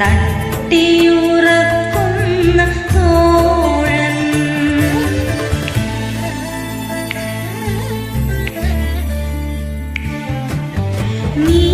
തട്ടിയുറക്കുന്ന തോഴൻ. നീ